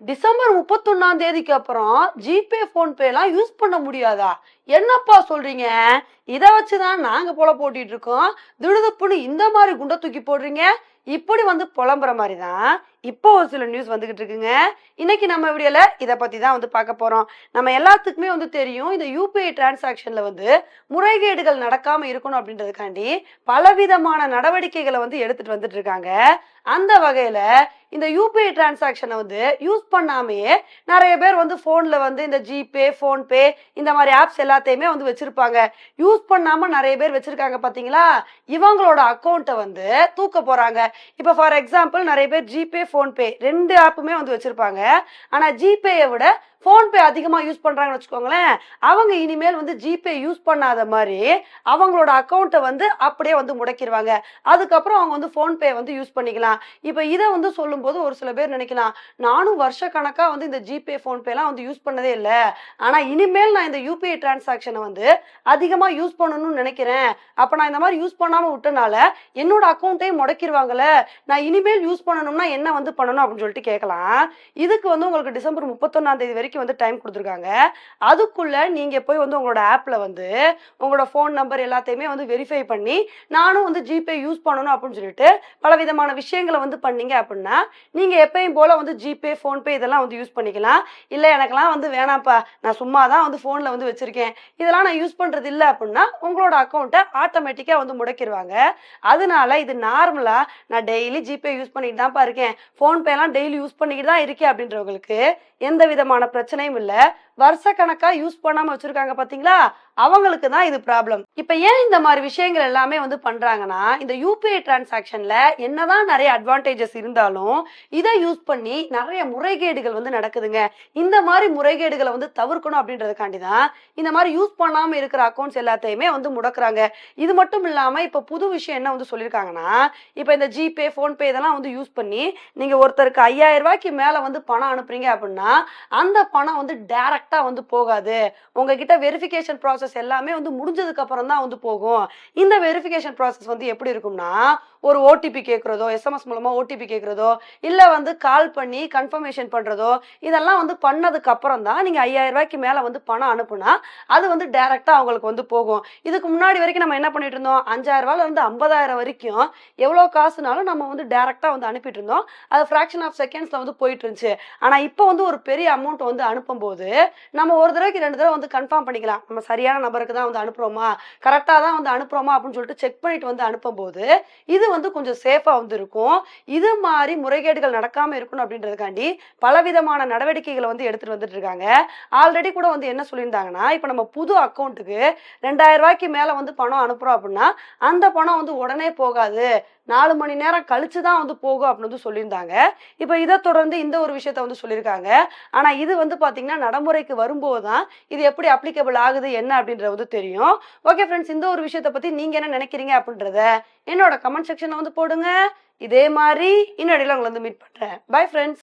December முப்பத்தொன்னாம் தேதிக்கு அப்புறம் GPay PhonePe எல்லாம் யூஸ் பண்ண முடியாதா? என்னப்பா சொல்றீங்க? இதை வச்சுதான் நாங்க போல போட்டிட்டு இருக்கோம். திடுதுப்புன்னு இந்த மாதிரி குண்டை தூக்கி போடுறீங்க. இப்படி வந்து புலம்புற மாதிரி தான் இப்போ ஒரு சில நியூஸ் வந்துகிட்டு இருக்குங்க. இன்னைக்கு நம்ம வீடியோல இதை பத்தி தான் வந்து பார்க்க போறோம். நம்ம எல்லாத்துக்குமே வந்து தெரியும் இந்த யூபிஐ டிரான்சாக்ஷன்ல வந்து முறைகேடுகள் நடக்காம இருக்கணும் அப்படின்றதுக்காண்டி பலவிதமான நடவடிக்கைகளை வந்து எடுத்துட்டு வந்துட்டு இருக்காங்க. அந்த வகையில இந்த யூபிஐ டிரான்சாக்ஷனை வந்து யூஸ் பண்ணாமையே நிறைய பேர் வந்து ஃபோனில் வந்து இந்த ஜிபே ஃபோன்பே இந்த மாதிரி ஆப்ஸ் எல்லாத்தையுமே வந்து வச்சிருப்பாங்க. யூஸ் பண்ணாம நிறைய பேர் வச்சிருக்காங்க பாத்தீங்களா? இவங்களோட அக்கௌண்ட்டை வந்து தூக்க போறாங்க. இப்போ ஃபார் எக்ஸாம்பிள் நிறைய பேர் ஜிபே ஃபோன்பே ரெண்டு ஆப்புமே வந்து வச்சிருப்பாங்க. ஆனா ஜிபேயை விட ஃபோன்பே அதிகமாக யூஸ் பண்ணுறாங்கன்னு வச்சுக்கோங்களேன் அவங்க இனிமேல் வந்து ஜிபே யூஸ் பண்ணாத மாதிரி அவங்களோட அக்கௌண்ட்டை வந்து அப்படியே வந்து முடக்கிடுவாங்க அதுக்கப்புறம் அவங்க வந்து ஃபோன்பே வந்து யூஸ் பண்ணிக்கலாம். இப்போ இதை வந்து சொல்லும்போது ஒரு சில பேர் நினைக்கலாம் நானும் வருஷ கணக்காக வந்து இந்த ஜிபே ஃபோன்பேலாம் வந்து யூஸ் பண்ணதே இல்லை. ஆனால் இனிமேல் நான் இந்த யூபிஐ டிரான்சாக்ஷனை வந்து அதிகமாக யூஸ் பண்ணணும்னு நினைக்கிறேன். அப்போ நான் இந்த மாதிரி யூஸ் பண்ணாமல் விட்டனால என்னோட அக்கௌண்ட்டையும் முடக்கிடுவாங்கல்ல நான் இனிமேல் யூஸ் பண்ணணும்னா என்ன வந்து பண்ணணும் அப்படின்னு சொல்லிட்டு கேட்கலாம் இதுக்கு வந்து உங்களுக்கு டிசம்பர் முப்பத்தொன்னாம் தேதி வரைக்கும் வந்து டைம் கொடுத்துருக்காங்க. அதுக்குள்ள நீங்க போய் வந்து உங்களோட ஆப்ல வந்து உங்களோட ஃபோன் நம்பர் எல்லாத்தையுமே வந்து வெரிஃபை பண்ணி நானும் வந்து ஜிபே யூஸ் பண்ணணும் அப்படின்னு சொல்லிட்டு பல விதமான விஷயங்களை வந்து பண்ணீங்க அப்படின்னா நீங்க எப்பயும் போல வந்து ஜிபே ஃபோன்பே இதெல்லாம் வந்து யூஸ் பண்ணிக்கலாம். இல்லை எனக்கெல்லாம் வந்து வேணாம்ப்பா. நான் சும்மா தான் வந்து ஃபோனில் வந்து வச்சிருக்கேன். இதெல்லாம் நான் யூஸ் பண்றது இல்லை அப்படின்னா உங்களோட அக்கௌண்ட்டை ஆட்டோமேட்டிக்காக வந்து முடக்கிடுவாங்க அதனால இது நார்மலா நான் டெய்லி ஜிபே யூஸ் பண்ணிட்டு தான்ப்பா இருக்கேன். ஃபோன்பேலாம் டெய்லி யூஸ் பண்ணிக்கிட்டு தான் இருக்கேன் அப்படின்றவங்களுக்கு எந்த விதமான பிரச்சனையும் இல்லை. வருஷ கணக்கா யூஸ் பண்ணாம வச்சிருக்காங்க பாத்தீங்களா? அவங்களுக்கு தான் இது ப்ராப்ளம் இப்ப ஏன் இந்த மாதிரி விஷயங்கள் எல்லாமே வந்து பண்றாங்கன்னா இந்த யூபிஐ டிரான்சாக்ஷன்ல என்னதான் நிறைய அட்வான்டேஜஸ் இருந்தாலும் இதை யூஸ் பண்ணி நிறைய முறைகேடுகள் வந்து நடக்குதுங்க. இந்த மாதிரி முறைகேடுகளை வந்து தவிர்க்கணும் அப்படின்றதுக்காண்டி தான் இந்த மாதிரி யூஸ் பண்ணாம இருக்கிற அக்கௌண்ட்ஸ் எல்லாத்தையுமே வந்து முடக்குறாங்க. இது மட்டும் இல்லாம இப்ப புது விஷயம் என்ன வந்து சொல்லியிருக்காங்கன்னா இப்ப இந்த ஜிபே ஃபோன்பே இதெல்லாம் வந்து யூஸ் பண்ணி நீங்க ஒருத்தருக்கு ஐயாயிரம் ரூபாய்க்கு மேல வந்து பணம் அனுப்புறீங்க அப்படின்னா அந்த பணம் வந்து டைரக்டா வந்து போகாது. உங்ககிட்ட வெரிஃபிகேஷன் ப்ராசஸ் எல்லாமே வந்து முடிஞ்சதுக்கு அப்புறம் தான் வந்து போகும். இந்த வெரிஃபிகேஷன் ப்ராசஸ் வந்து எப்படி இருக்கும்னா ஒரு ஓடிபி கேட்குறதோ எஸ்எம்எஸ் மூலமாக ஓடிபி கேட்குறதோ இல்லை வந்து கால் பண்ணி கன்ஃபர்மேஷன் பண்ணுறதோ இதெல்லாம் வந்து பண்ணதுக்கு அப்புறம் தான் நீங்கள் ஐயாயிரம் ரூபாய்க்கு மேலே வந்து பணம் அனுப்புனா அது வந்து டைரெக்டாக அவங்களுக்கு வந்து போகும். இதுக்கு முன்னாடி வரைக்கும் நம்ம என்ன பண்ணிட்டு இருந்தோம்? அஞ்சாயிரம் இருந்து ஐம்பதாயிரம் வரைக்கும் எவ்வளோ காசுனாலும் நம்ம வந்து டைரெக்டாக வந்து அனுப்பிட்டு இருந்தோம். அது ஃப்ராக்ஷன் ஆஃப் செகண்ட்ஸில் வந்து போயிட்டு இருந்துச்சு. ஆனால் இப்போ வந்து ஒரு பெரிய அமௌண்ட் வந்து அனுப்பும்போது நம்ம ஒரு தடவைக்கு ரெண்டு தடவை வந்து கன்ஃபார்ம் பண்ணிக்கலாம். நம்ம சரியான நபருக்கு தான் வந்து அனுப்புகிறோமா கரெக்டாக தான் வந்து அனுப்புகிறோமா அப்படின்னு சொல்லிட்டு செக் பண்ணிட்டு வந்து அனுப்பும்போது இது வந்து கொஞ்சம் சேஃபாக வந்து இருக்கும் இது மாதிரி முறைகேடுகள் நடக்காமல் இருக்கணும் அப்படின்றதுக்காண்டி பலவிதமான நடவடிக்கைகளை வந்து எடுத்துட்டு வந்துட்டு இருக்காங்க. ஆல்ரெடி கூட வந்து என்ன சொல்லியிருந்தாங்கன்னா இப்போ நம்ம புது அக்கௌண்ட்டுக்கு ரெண்டாயிரம் ரூபாய்க்கு மேலே வந்து பணம் அனுப்புகிறோம் அப்படின்னா அந்த பணம் வந்து உடனே போகாது. நாலு மணி நேரம் கழிச்சு தான் வந்து போகும் அப்படின்னு வந்து சொல்லியிருந்தாங்க. இப்போ இதை தொடர்ந்து இந்த ஒரு விஷயத்த வந்து சொல்லியிருக்காங்க. ஆனால் இது வந்து பார்த்தீங்கன்னா நடைமுறைக்கு வரும்போது தான் இது எப்படி அப்ளிகபிள் ஆகுது என்ன அப்படின்றது வந்து தெரியும். ஓகே ஃப்ரெண்ட்ஸ் இந்த ஒரு விஷயத்தை பற்றி நீங்கள் என்ன நினைக்கிறீங்க அப்படின்றத என்னோட கமெண்ட் செக்ஷனில் வந்து போடுங்க. இதே மாதிரி இன்னொடையில் உங்களை வந்து மீட் பண்ணுறேன் பை ஃப்ரெண்ட்ஸ்